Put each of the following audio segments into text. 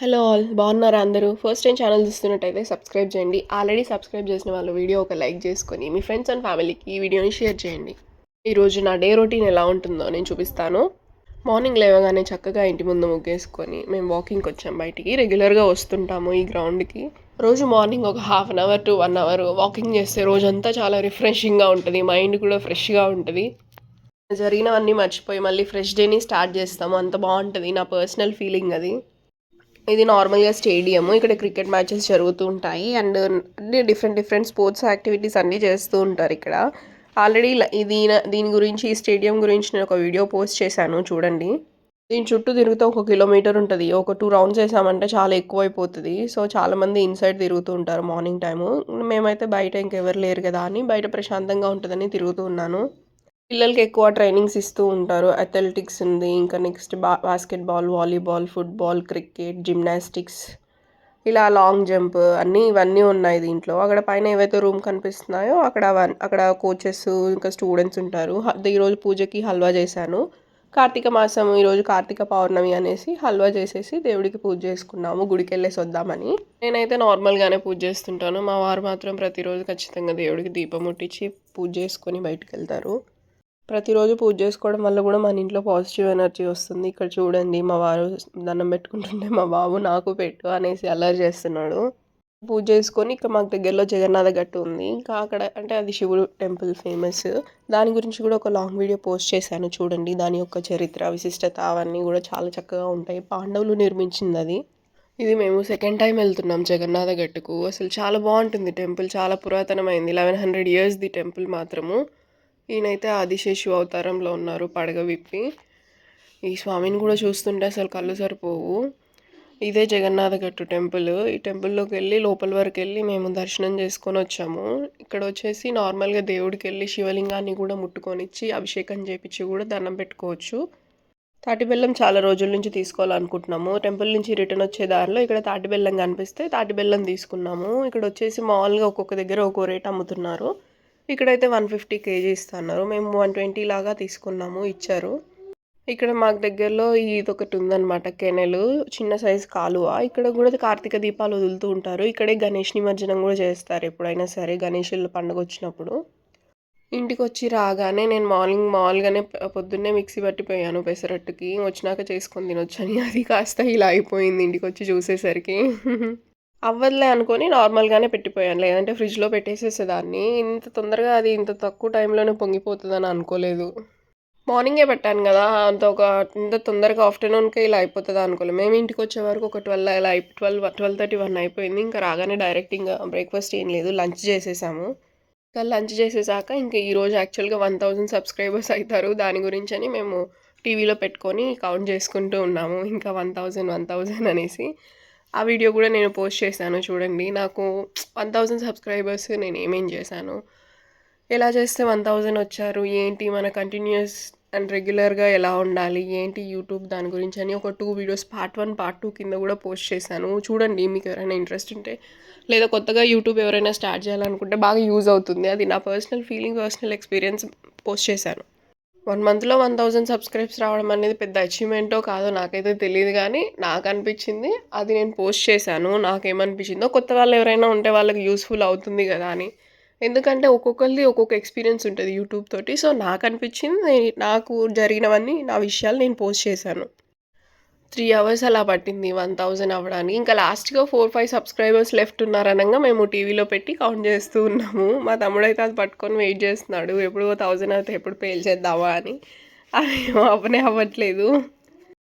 Hello all బాగున్నారా అందరూ? First time channel చూస్తున్నట్టయితే సబ్స్క్రైబ్ చేయండి. ఆల్రెడీ సబ్స్క్రైబ్ చేసిన వాళ్ళు వీడియో ఒక లైక్ చేసుకొని మీ ఫ్రెండ్స్ అండ్ ఫ్యామిలీకి ఈ వీడియోని షేర్ చేయండి. ఈరోజు నా డే రొటీన్ ఎలా ఉంటుందో నేను చూపిస్తాను. మార్నింగ్ లేవగానే చక్కగా ఇంటి ముందు ముగ్గేసుకొని మేము వాకింగ్కి వచ్చాం బయటికి. రెగ్యులర్గా వస్తుంటాము ఈ గ్రౌండ్కి. రోజు మార్నింగ్ ఒక half an hour to one hour walking చేస్తే రోజంతా చాలా రిఫ్రెషింగ్గా ఉంటుంది మైండ్ కూడా ఫ్రెష్గా ఉంటుంది. జరిగినవన్నీ మర్చిపోయి మళ్ళీ ఫ్రెష్ డేని స్టార్ట్ చేస్తాము. అంత బాగుంటుంది నా పర్సనల్ ఫీలింగ్ అది. ఇది నార్మల్గా స్టేడియం ఇక్కడ క్రికెట్ మ్యాచెస్ జరుగుతూ ఉంటాయి. అండ్ అన్ని డిఫరెంట్ డిఫరెంట్ స్పోర్ట్స్ యాక్టివిటీస్ అన్నీ చేస్తూ ఉంటారు ఇక్కడ. ఆల్రెడీ ఇది దీని గురించి ఈ స్టేడియం గురించి నేను ఒక వీడియో పోస్ట్ చేశాను చూడండి. దీని చుట్టూ తిరుగుతూ ఒక కిలోమీటర్ ఉంటుంది. ఒక టూ రౌండ్స్ వేసామంటే చాలా ఎక్కువ అయిపోతుంది సో చాలామంది ఇన్సైడ్ తిరుగుతూ ఉంటారు మార్నింగ్ టైము మేమైతే బయట ఇంకెవరు లేరు కదా అని బయట ప్రశాంతంగా ఉంటుందని తిరుగుతూ ఉన్నాను. పిల్లలకి ఎక్కువ ట్రైనింగ్స్ ఇస్తూ ఉంటారు. అథ్లెటిక్స్ ఉంది ఇంకా నెక్స్ట్ బా basketball volleyball football cricket gymnastics ఇలా లాంగ్ జంప్ అన్నీ ఇవన్నీ ఉన్నాయి దీంట్లో. అక్కడ పైన ఏవైతే రూమ్ కనిపిస్తున్నాయో అక్కడ అక్కడ కోచెస్ ఇంకా స్టూడెంట్స్ ఉంటారు. ఈరోజు పూజకి హల్వా చేశాను. కార్తీక మాసం ఈరోజు కార్తీక పౌర్ణమి అనేసి హల్వా చేసేసి దేవుడికి పూజ చేసుకున్నాము. గుడికి వెళ్ళేసి వద్దామని. నేనైతే నార్మల్గానే పూజ చేస్తుంటాను. మా వారు మాత్రం ప్రతిరోజు ఖచ్చితంగా దేవుడికి దీపం ముట్టించి పూజ చేసుకొని బయటకు వెళ్తారు. ప్రతిరోజు పూజ చేసుకోవడం వల్ల కూడా మన ఇంట్లో పాజిటివ్ ఎనర్జీ వస్తుంది. ఇక్కడ చూడండి మా వారు దండం పెట్టుకుంటుంటే మా బాబు నాకు పెట్టు అనేసి అల్లరి చేస్తున్నాడు. పూజ చేసుకొని ఇక్కడ మాకు దగ్గరలో జగన్నాథ గట్టు ఉంది. ఇంకా అక్కడ అంటే అది శివుడు టెంపుల్ ఫేమస్. దాని గురించి కూడా ఒక లాంగ్ వీడియో పోస్ట్ చేశాను చూడండి. దాని యొక్క చరిత్ర విశిష్టత అవన్నీ కూడా చాలా చక్కగా ఉంటాయి. పాండవులు నిర్మించింది అది. ఇది మేము సెకండ్ టైం వెళ్తున్నాం జగన్నాథ గట్టుకు. అసలు చాలా బాగుంటుంది టెంపుల్. చాలా పురాతనమైంది. Eleven hundred years the temple మాత్రము. ఈయనైతే ఆదిశేషు అవతారంలో ఉన్నారు పడగ విప్పి. ఈ స్వామిని కూడా చూస్తుంటే అసలు కళ్ళు సరిపోవు. ఇదే జగన్నాథ గట్టు టెంపుల్. ఈ టెంపుల్లోకి వెళ్ళి లోపల వరకు వెళ్ళి మేము దర్శనం చేసుకొని వచ్చాము. ఇక్కడ వచ్చేసి నార్మల్గా దేవుడికి వెళ్ళి శివలింగాన్ని కూడా ముట్టుకొనిచ్చి అభిషేకం చేపించి కూడా దండం పెట్టుకోవచ్చు. తాటిబెల్లం చాలా రోజుల నుంచి తీసుకోవాలనుకుంటున్నాము. టెంపుల్ నుంచి రిటర్న్ వచ్చే దారిలో ఇక్కడ తాటిబెల్లం కనిపిస్తే తాటిబెల్లం తీసుకున్నాము. ఇక్కడ వచ్చేసి మామూలుగా ఒక్కొక్క దగ్గర ఒక్కో రేట్ అమ్ముతున్నారు. ఇక్కడైతే వన్ ఫిఫ్టీ కేజీ ఇస్తున్నారు. మేము వన్ ట్వంటీ లాగా తీసుకున్నాము ఇచ్చారు. ఇక్కడ మాకు దగ్గరలో ఇది ఒకటి ఉందన్నమాట కెనెలు. చిన్న సైజు కాలువ. ఇక్కడ కూడా కార్తీక దీపాలు వదులుతూ ఉంటారు. ఇక్కడే గణేష్ నిమజ్జనం కూడా చేస్తారు ఎప్పుడైనా సరే గణేషుల పండుగ వచ్చినప్పుడు. ఇంటికి వచ్చి రాగానే నేను మార్నింగ్ మామూలుగానే పొద్దున్నే మిక్సీ పట్టిపోయాను పెసరట్టుకి. వచ్చినాక చేసుకొని తినొచ్చని. అది కాస్త ఇలా అయిపోయింది ఇంటికి వచ్చి చూసేసరికి. అవ్వదులే అనుకొని నార్మల్గానే పెట్టిపోయాను. లేదంటే ఫ్రిడ్జ్లో పెట్టేసేసేదాన్ని. ఇంత తొందరగా అది ఇంత తక్కువ టైంలోనే పొంగిపోతుందని అనుకోలేదు. మార్నింగే పెట్టాను కదా అంత ఒక ఇంత తొందరగా ఆఫ్టర్నూన్కే ఇలా అయిపోతుంది అనుకోలేదు. మేము ఇంటికి వచ్చే వరకు ఒక ట్వెల్వ్ ఇలా ట్వెల్వ్ ట్వెల్వ్ థర్టీ వన్ అయిపోయింది. ఇంకా రాగానే డైరెక్ట్ ఇంకా బ్రేక్ఫాస్ట్ ఏం లేదు. లంచ్ చేసేసాము. ఇంకా లంచ్ చేసేసాక ఇంకా ఈరోజు యాక్చువల్గా వన్ థౌజండ్ సబ్స్క్రైబర్స్ అవుతారు. దాని గురించి అని మేము టీవీలో పెట్టుకొని కౌంట్ చేసుకుంటూ ఉన్నాము. ఇంకా వన్ థౌజండ్ వన్ థౌజండ్ అనేసి. ఆ వీడియో కూడా నేను పోస్ట్ చేశాను చూడండి. నాకు వన్ థౌజండ్ సబ్స్క్రైబర్స్ నేను ఏమేం చేశాను? ఎలా చేస్తే వన్ థౌజండ్ వచ్చారు? ఏంటి మన కంటిన్యూస్ అండ్ రెగ్యులర్గా ఎలా ఉండాలి? ఏంటి యూట్యూబ్ దాని గురించి అని ఒక two videos part one part two కింద కూడా పోస్ట్ చేశాను. చూడండి మీకు ఎవరైనా ఇంట్రెస్ట్ ఉంటే లేదా కొత్తగా యూట్యూబ్ ఎవరైనా స్టార్ట్ చేయాలనుకుంటే బాగా యూజ్ అవుతుంది. అది నా personal feeling personal experience post చేశాను. వన్ మంత్లో వన్ థౌజండ్ సబ్స్క్రైబ్స్ రావడం అనేది పెద్ద అచీవ్మెంటో కాదో నాకైతే తెలియదు కానీ నాకు అనిపించింది అది నేను పోస్ట్ చేశాను. నాకేమనిపించిందో కొత్త వాళ్ళు ఎవరైనా ఉంటే వాళ్ళకి యూస్ఫుల్ అవుతుంది కదా అని. ఎందుకంటే ఒక్కొక్కరిది ఒక్కొక్క ఎక్స్పీరియన్స్ ఉంటుంది యూట్యూబ్ తోటి. సో నాకు అనిపించింది నాకు జరిగినవన్నీ నా విషయాలు నేను పోస్ట్ చేశాను. త్రీ అవర్స్ అలా పట్టింది వన్ థౌజండ్ అవ్వడానికి. ఇంకా లాస్ట్గా ఫోర్ ఫైవ్ సబ్స్క్రైబర్స్ లెఫ్ట్ ఉన్నారనగా మేము టీవీలో పెట్టి కౌంట్ చేస్తూ ఉన్నాము. మా తమ్ముడు అయితే అది పట్టుకొని వెయిట్ చేస్తున్నాడు. ఎప్పుడు థౌజండ్ అయితే ఎప్పుడు పేల్ చేద్దామా అని. అది అవనే అవ్వట్లేదు.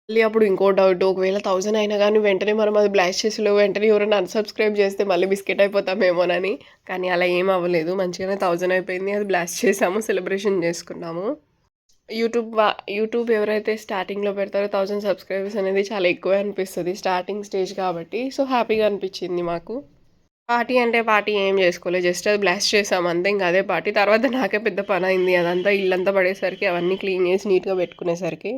మళ్ళీ అప్పుడు ఇంకో డౌట్ ఒకవేళ థౌజండ్ అయినా కానీ వెంటనే మనం అది బ్లాస్ట్ చేసేలో వెంటనే ఎవరైనా అన్సబ్స్క్రైబ్ చేస్తే మళ్ళీ బిస్కెట్ అయిపోతామేమోనని. కానీ అలా ఏం అవ్వలేదు. మంచిగానే థౌజండ్ అయిపోయింది. అది బ్లాస్ట్ చేసాము సెలబ్రేషన్ చేసుకున్నాము. యూట్యూబ్ వా యూట్యూబ్ ఎవరైతే స్టార్టింగ్లో పెడతారో థౌజండ్ సబ్స్క్రైబర్స్ అనేది చాలా ఎక్కువే అనిపిస్తుంది స్టార్టింగ్ స్టేజ్ కాబట్టి. సో హ్యాపీగా అనిపించింది మాకు. పార్టీ అంటే పార్టీ ఏం చేసుకోలేదు జస్ట్ అది బ్లాస్ట్ చేసాం అంతే ఇంకా అదే పార్టీ తర్వాత నాకే పెద్ద పని అయింది అదంతా ఇల్లంతా పడేసరికి అవన్నీ క్లీన్ చేసి నీట్గా పెట్టుకునేసరికి.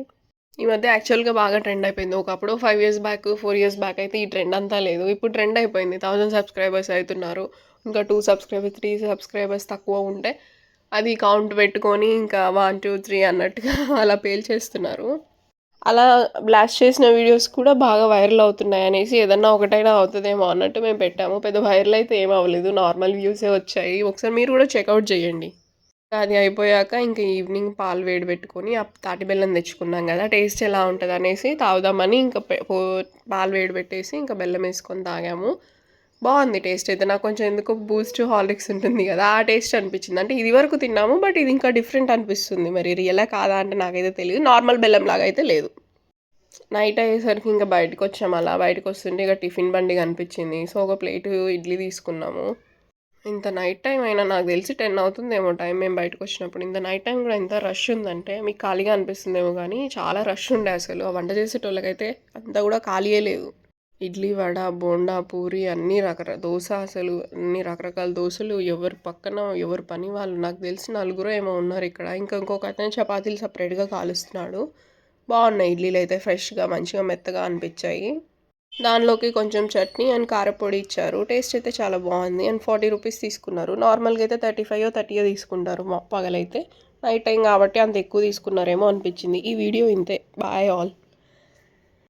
ఈ మధ్య యాక్చువల్గా బాగా ట్రెండ్ అయిపోయింది. ఒకప్పుడు five years back four years back అయితే ఈ ట్రెండ్ అంతా లేదు. ఇప్పుడు ట్రెండ్ అయిపోయింది. థౌజండ్ సబ్స్క్రైబర్స్ అవుతున్నారు. ఇంకా టూ సబ్స్క్రైబర్స్ త్రీ సబ్స్క్రైబర్స్ తక్కువ ఉంటే అది కౌంట్ పెట్టుకొని ఇంకా వన్ టూ త్రీ అన్నట్టుగా అలా పేల్చేస్తున్నారు అలా బ్లాస్ట్ చేసిన వీడియోస్ కూడా బాగా వైరల్ అవుతున్నాయి అనేసి ఏదన్నా ఒకటైనా అవుతుందేమో అన్నట్టు మేము పెట్టాము. పెద్ద వైరల్ అయితే ఏం అవ్వలేదు. నార్మల్ వ్యూసే వచ్చాయి. ఒకసారి మీరు కూడా చెక్అవుట్ చేయండి. అది అయిపోయాక ఇంకా ఈవినింగ్ పాలు వేడి పెట్టుకొని ఆ తాటి బెల్లం తెచ్చుకున్నాం కదా టేస్ట్ ఎలా ఉంటుంది అనేసి తాగుదామని ఇంకా పాలు వేడి పెట్టేసి ఇంకా బెల్లం వేసుకొని తాగాము. బాగుంది టేస్ట్ అయితే. నాకు కొంచెం ఎందుకు బూస్ట్ హార్లిక్స్ ఉంటుంది కదా ఆ టేస్ట్ అనిపించింది. అంటే ఇది వరకు తిన్నాము బట్ ఇది ఇంకా డిఫరెంట్ అనిపిస్తుంది. మరి రియలా కాదా అంటే నాకైతే తెలియదు నార్మల్ బెల్లం లాగా అయితే లేదు. నైట్ అయ్యేసరికి ఇంకా బయటకు వచ్చాము అలా. బయటకు వస్తుంటే ఇక టిఫిన్ బండి కనిపించింది. సో ఒక ప్లేట్ ఇడ్లీ తీసుకున్నాము. ఇంత నైట్ టైం అయినా నాకు తెలిసి టెన్ అవుతుందేమో టైం మేము బయటకు వచ్చినప్పుడు ఇంత నైట్ టైం కూడా ఎంత రష్ ఉందంటే మీకు ఖాళీగా అనిపిస్తుందేమో కానీ చాలా రష్ ఉండే అసలు. ఆ వంట చేసేటోళ్ళకైతే అంతా కూడా ఖాళీయే లేదు. ఇడ్లీ వడ బోండా పూరి అన్ని రకరకాల దోశ అసలు అన్ని రకరకాల దోశలు ఎవరి పక్కన ఎవరి పని వాళ్ళు. నాకు తెలిసి నలుగురు ఏమో ఉన్నారు ఇక్కడ. ఇంకా ఇంకొక అతను చపాతీలు సపరేట్గా కాలుస్తున్నాడు. బాగున్నాయి ఇడ్లీలు అయితే ఫ్రెష్గా మంచిగా మెత్తగా అనిపించాయి. దానిలోకి కొంచెం చట్నీ అండ్ కారపొడి ఇచ్చారు. టేస్ట్ అయితే చాలా బాగుంది. అండ్ ఫార్టీ రూపీస్ తీసుకున్నారు. నార్మల్గా అయితే థర్టీ ఫైవ్ థర్టీ తీసుకుంటారు మా పగలైతే నైట్ టైం కాబట్టి అంత ఎక్కువ తీసుకున్నారేమో అనిపించింది. ఈ వీడియో ఇంతే. Bye all.